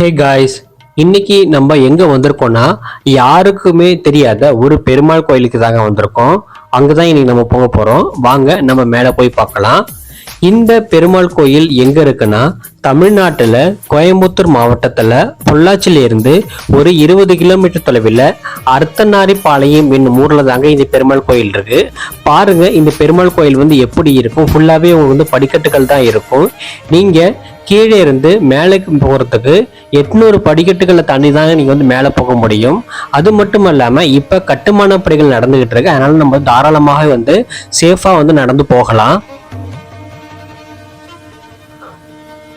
Hey guys இன்னைக்கு நம்ம எங்க வந்திருக்கோம்னா யாருக்குமே தெரியாத ஒரு பெருமாள் கோயிலுக்கு தாங்க வந்திருக்கோம். அங்கதான் இன்னைக்கு நம்ம போக போறோம். வாங்க நம்ம மேல போய் பார்க்கலாம். இந்த பெருமாள் கோயில் எங்க இருக்குன்னா தமிழ்நாட்டுல கோயம்புத்தூர் மாவட்டத்துல பொள்ளாச்சியில இருந்து ஒரு இருபது கிலோமீட்டர் தொலைவில் அர்த்தநாரி பாளையம் என்னும் ஊர்ல தாங்க இந்த பெருமாள் கோயில் இருக்கு. பாருங்க இந்த பெருமாள் கோயில் வந்து எப்படி இருக்கும்? ஃபுல்லாவே உங்களுக்கு வந்து படிக்கட்டுகள் தான் இருக்கும். நீங்க கீழே இருந்து மேலே போகிறதுக்கு எட்நூறு படிக்கட்டுகளை தாண்டி தான் நீங்கள் வந்து மேலே போக முடியும். அது மட்டும் இல்லாமல் இப்போ கட்டுமான பணிகள் நடந்துகிட்டு இருக்கு. அதனால நம்ம தாராளமாக வந்து சேஃபாக வந்து நடந்து போகலாம்.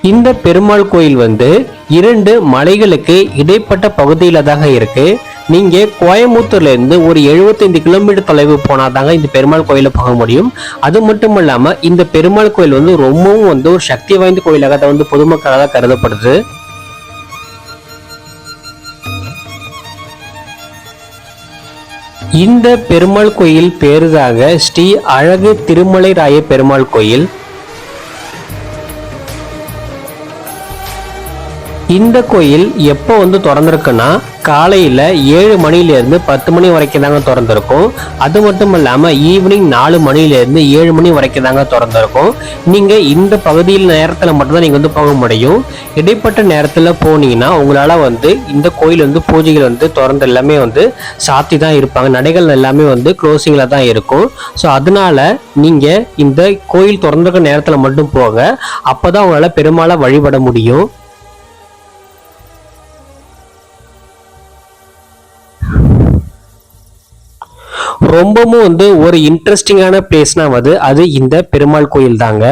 இந்த பெருமாள் கோயில் வந்து இரண்டு மலைகளுக்கு இடைப்பட்ட பகுதியில தாங்க இருக்கு. நீங்க கோயம்புத்தூர்ல இருந்து ஒரு 75 கிலோமீட்டர் தொலைவு போனாதாங்க இந்த பெருமாள் கோயில போக முடியும். அது மட்டும் இல்லாம இந்த பெருமாள் கோயில் வந்து ரொம்பவும் வந்து ஒரு சக்தி வாய்ந்த கோயிலாக தான் வந்து பொதுமக்களாக கருதப்படுது. இந்த பெருமாள் கோயில் பேருதாக ஸ்ரீ அழகு திருமலை ராய பெருமாள் கோயில் இந்த கோயில் எப்போ வந்து திறந்திருக்குன்னா காலையில் ஏழு மணிலேருந்து பத்து மணி வரைக்கும் தாங்க திறந்திருக்கும். அது மட்டும் இல்லாமல் ஈவினிங் நாலு மணிலேருந்து ஏழு மணி வரைக்கும் தாங்க திறந்திருக்கும். நீங்கள் இந்த பகுதியில் நேரத்தில் மட்டும்தான் நீங்கள் வந்து போக முடியும். இடைப்பட்ட நேரத்தில் போனீங்கன்னா உங்களால் வந்து இந்த கோயில் வந்து பூஜைகள் வந்து திறந்து எல்லாமே வந்து சாத்தி தான் இருப்பாங்க. நடைகள் எல்லாமே வந்து க்ளோசிங்கில் தான் இருக்கும். ஸோ அதனால நீங்கள் இந்த கோயில் திறந்திருக்க நேரத்தில் மட்டும் போக அப்போ தான் உங்களால் பெருமாளை வழிபட முடியும். ரொம்பவும் வந்து ஒரு இன்ட்ரெஸ்டிங்கான பிளேஸ்னா வந்து அது இந்த பெருமாள் கோயில் தாங்க.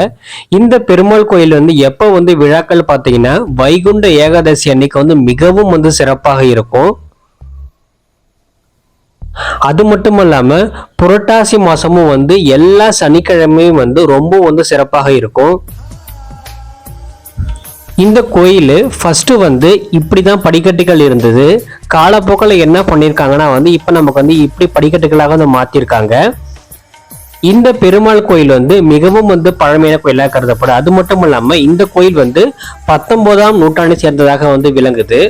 இந்த பெருமாள் கோயில் வந்து எப்போ வந்து விழாக்கள் பார்த்தீங்கன்னா வைகுண்ட ஏகாதசி அன்னைக்கு வந்து மிகவும் வந்து சிறப்பாக இருக்கும். அது மட்டும் இல்லாமல் புரட்டாசி மாசமும் வந்து எல்லா சனிக்கிழமையும் வந்து ரொம்ப வந்து சிறப்பாக இருக்கும். இந்த கோயில் ஃபஸ்ட்டு வந்து இப்படி தான் படிக்கட்டுகள் இருந்தது. காலப்போக்கில் என்ன பண்ணியிருக்காங்கன்னா வந்து இப்போ நமக்கு வந்து இப்படி படிக்கட்டுகளாக வந்து மாற்றிருக்காங்க இந்த பெருமாள் கோயில் வந்து மிகவும் வந்து பழமையான கோயிலாக கருதப்படும். அது மட்டும் இல்லாமல் இந்த கோயில் வந்து பத்தொன்பதாம் நூற்றாண்டை சேர்ந்ததாக வந்து விளங்குது.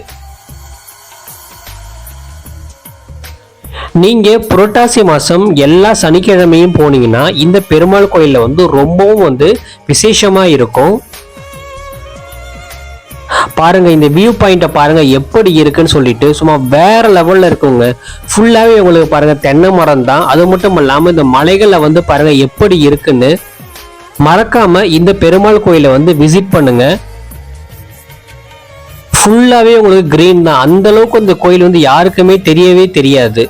நீங்கள் புரட்டாசி மாதம் எல்லா சனிக்கிழமையும் போனீங்கன்னா இந்த பெருமாள் கோயிலில் வந்து ரொம்பவும் வந்து விசேஷமாக இருக்கும். பாருங்க இந்த வியூ பாயிண்ட்டை பாருங்க எப்படி இருக்குன்னு சொல்லிட்டு சும்மா வேற லெவல்ல இருக்குங்க. ஃபுல்லாவே உங்களுக்கு பாருங்க தென்னை மரம் தான். அது மட்டும் இல்லாம இந்த மலைகள்ல வந்து பாருங்க எப்படி இருக்குன்னு மறக்காம இந்த பெருமாள் கோயிலை வந்து விசிட் பண்ணுங்க. ஃபுல்லாவே உங்களுக்கு கிரீன் தான். அந்த அளவுக்கு அந்த கோயில் வந்து யாருக்குமே தெரியவே தெரியாது.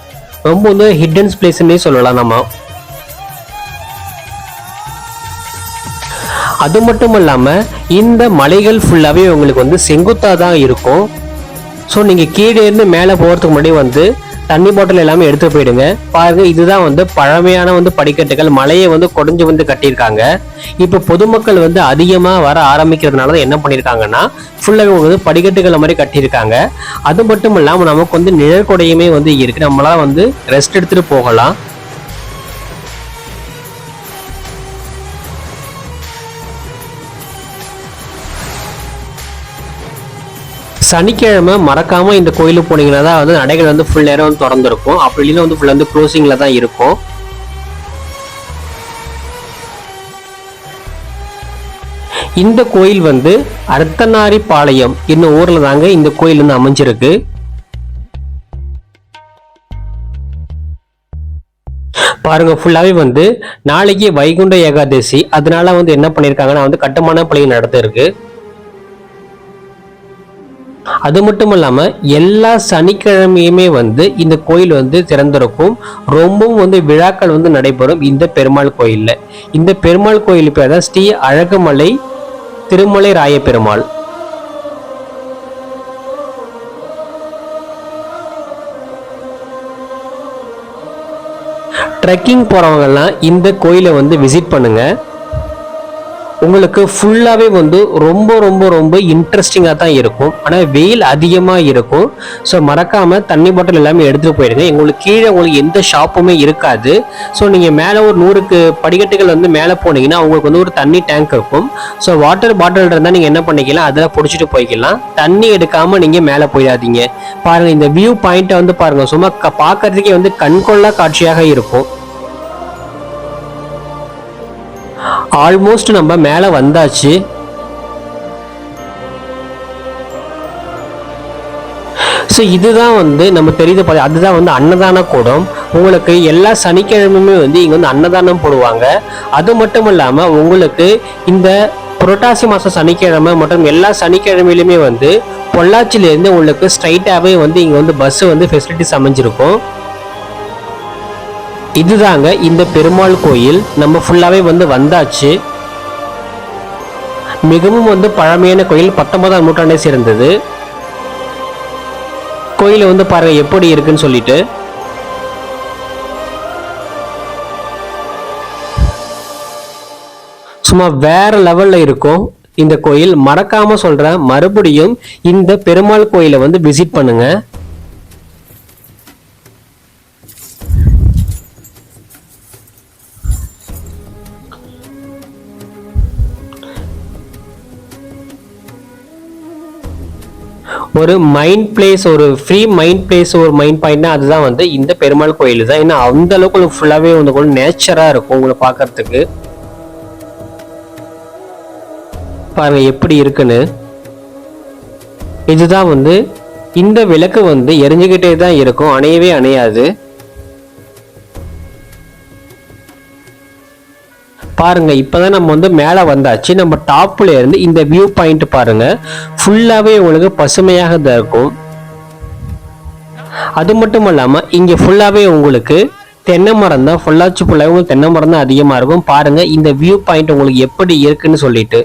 ரொம்ப வந்து ஹிடன்ஸ் பிளேஸ்ன்னே சொல்லலாம் நம்ம. அது மட்டும் இல்லாமல் இந்த மலைகள் ஃபுல்லாகவே உங்களுக்கு வந்து செங்குத்தாக தான் இருக்கும். ஸோ நீங்கள் கீழே இருந்து மேலே போகிறதுக்கு முன்னாடி வந்து தண்ணி பாட்டில் எல்லாமே எடுத்து போயிடுங்க. பாருங்க இதுதான் வந்து பழமையான வந்து படிக்கட்டுகள். மலையை வந்து குடஞ்சு வந்து கட்டியிருக்காங்க. இப்போ பொதுமக்கள் வந்து அதிகமாக வர ஆரம்பிக்கிறதுனால தான் என்ன பண்ணியிருக்காங்கன்னா ஃபுல்லாக வந்து படிக்கட்டுகள் மாதிரி கட்டியிருக்காங்க. அது மட்டும் இல்லாமல் நமக்கு வந்து நிழற்கொடையுமே வந்து இருக்குது நம்மளால வந்து ரெஸ்ட் எடுத்துகிட்டு போகலாம். சனிக்கிழமை மறக்காமல் இந்த கோயிலுக்கு போனீங்கன்னா தான் வந்து நடைகள் வந்து ஃபுல் நேரம் வந்து திறந்துருக்கும். அப்படி இல்லைன்னா வந்து ஃபுல்லாக வந்து க்ளோசிங்கில் தான் இருக்கும். இந்த கோயில் வந்து அர்த்தநாரி பாளையம் என்னும் ஊரில் தாங்க இந்த கோயில் வந்து அமைஞ்சிருக்கு. பாருங்க ஃபுல்லாகவே வந்து நாளைக்கு வைகுண்ட ஏகாதசி. அதனால வந்து என்ன பண்ணியிருக்காங்கன்னா வந்து கட்டுமான பணிகள் நடத்திருக்கு. அது மட்டும் இல்லாமல் எல்லா சனிக்கிழமையுமே வந்து இந்த கோயில் வந்து திறந்திருக்கும். ரொம்பவும் வந்து விழாக்கள் வந்து நடைபெறும் இந்த பெருமாள் கோயிலில். இந்த பெருமாள் கோயில் பேர் தான் ஸ்ரீ அழகுமலை திருமலை ராய பெருமாள் ட்ரெக்கிங் போகிறவங்கெல்லாம் இந்த கோயிலை வந்து விசிட் பண்ணுங்கள் உங்களுக்கு ஃபுல்லாகவே வந்து ரொம்ப ரொம்ப ரொம்ப இன்ட்ரெஸ்டிங்காக தான் இருக்கும். ஆனால் வெயில் அதிகமாக இருக்கும். ஸோ மறக்காமல் தண்ணி பாட்டில் எல்லாமே எடுத்துகிட்டு போயிடுங்க உங்களுக்கு கீழே உங்களுக்கு எந்த ஷாப்புமே இருக்காது. ஸோ நீங்கள் மேலே ஒரு நூறுக்கு படிக்கட்டுகள் வந்து மேலே போனீங்கன்னா உங்களுக்கு வந்து ஒரு தண்ணி டேங்க் இருக்கும். ஸோ வாட்டர் பாட்டில் இருந்தால் நீங்கள் என்ன பண்ணிக்கலாம்? அதில் பிடிச்சிட்டு போய்க்கலாம். தண்ணி எடுக்காமல் நீங்கள் மேலே போயிடாதீங்க. பாருங்கள் இந்த வியூ பாயிண்ட்டை வந்து பாருங்கள் சும்மா க பார்க்கறதுக்கே வந்து கண்கொள்ளா காட்சியாக இருக்கும். ஆல்மோஸ்ட் நம்ம மேலே வந்தாச்சு. ஸோ இதுதான் வந்து நம்ம தெரியுது பார்த்து அதுதான் வந்து அன்னதான கூடம். உங்களுக்கு எல்லா சனிக்கிழமையுமே வந்து இங்கே வந்து அன்னதானம் போடுவாங்க. அது மட்டும் இல்லாமல் உங்களுக்கு இந்த புரட்டாசி மாதம் சனிக்கிழமை மற்றும் எல்லா சனிக்கிழமையிலுமே வந்து பொள்ளாச்சியிலேருந்து உங்களுக்கு ஸ்ட்ரைட்டாகவே வந்து இங்கே வந்து பஸ்ஸு வந்து ஃபெசிலிட்டிஸ் அமைஞ்சிருக்கும். இதுதாங்க இந்த பெருமாள் கோயில். நம்ம ஃபுல்லாகவே வந்து வந்தாச்சு. மிகவும் வந்து பழமையான கோயில் பத்தொன்பதாம் நூற்றாண்டை சேர்ந்தது. கோயிலை வந்து பாருங்கள் எப்படி இருக்குன்னு சொல்லிட்டு. சும்மா வேற லெவலில் இருக்கும் இந்த கோயில். மறக்காமல் சொல்கிறேன் மறுபடியும் இந்த பெருமாள் கோயிலை வந்து விசிட் பண்ணுங்கள் ஒரு மைண்ட் பிளேஸ் ஒரு ஃப்ரீ மைண்ட் பிளேஸ் ஒரு மைண்ட் பாயிண்ட்னா அதுதான் வந்து இந்த பெருமாள் கோயில் தான். ஏன்னா அந்த அளவுக்கு உங்களுக்கு ஃபுல்லாகவே வந்து கூட நேச்சராக இருக்கும் உங்களை பார்க்கறதுக்கு. பாருங்க எப்படி இருக்குன்னு. இதுதான் வந்து இந்த விளக்கு வந்து எரிஞ்சுக்கிட்டே தான் இருக்கும். அணையவே அணையாது. பாருங்கள் இப்போ தான் நம்ம வந்து மேலே வந்தாச்சு. நம்ம டாப்ல இருந்து இந்த வியூ பாயிண்ட் பாருங்க. ஃபுல்லாகவே உங்களுக்கு பசுமையாக தான் இருக்கும். அது மட்டும் இல்லாமல் இங்கே ஃபுல்லாகவே உங்களுக்கு தென்னை மரம் தான். ஃபுல்லாச்சு ஃபுல்லாகவும் தென்னை மரம் தான் அதிகமாக இருக்கும். பாருங்கள் இந்த வியூ பாயிண்ட் உங்களுக்கு எப்படி இருக்குன்னு சொல்லிட்டு.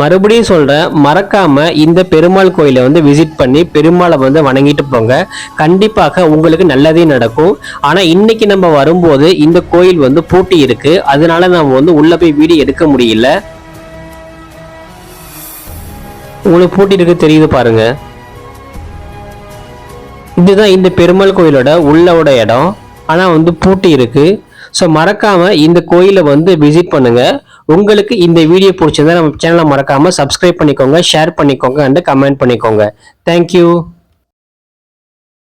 மறுபடியும் சொல்கிறேன் மறக்காம இந்த பெருமாள் கோயிலை வந்து விசிட் பண்ணி பெருமாளை வந்து வணங்கிட்டு போங்க. கண்டிப்பாக உங்களுக்கு நல்லதே நடக்கும். ஆனால் இன்னைக்கு நம்ம வரும்போது இந்த கோயில் வந்து பூட்டி இருக்கு. அதனால நம்ம வந்து உள்ள போய் வீடியோ எடுக்க முடியல. உங்களுக்கு பூட்டி இருக்கு தெரியுது பாருங்க. இதுதான் இந்த பெருமாள் கோயிலோட உள்ளோட இடம். ஆனால் வந்து பூட்டி இருக்குது ஸோ மறக்காமல் இந்த கோயிலை வந்து விசிட் பண்ணுங்கள் உங்களுக்கு இந்த வீடியோ பிடிச்சிருந்தா நம்ம சேனலை மறக்காமல் சப்ஸ்கிரைப் பண்ணிக்கோங்க ஷேர் பண்ணிக்கோங்க அண்டு கமெண்ட் பண்ணிக்கோங்க. தேங்க்யூ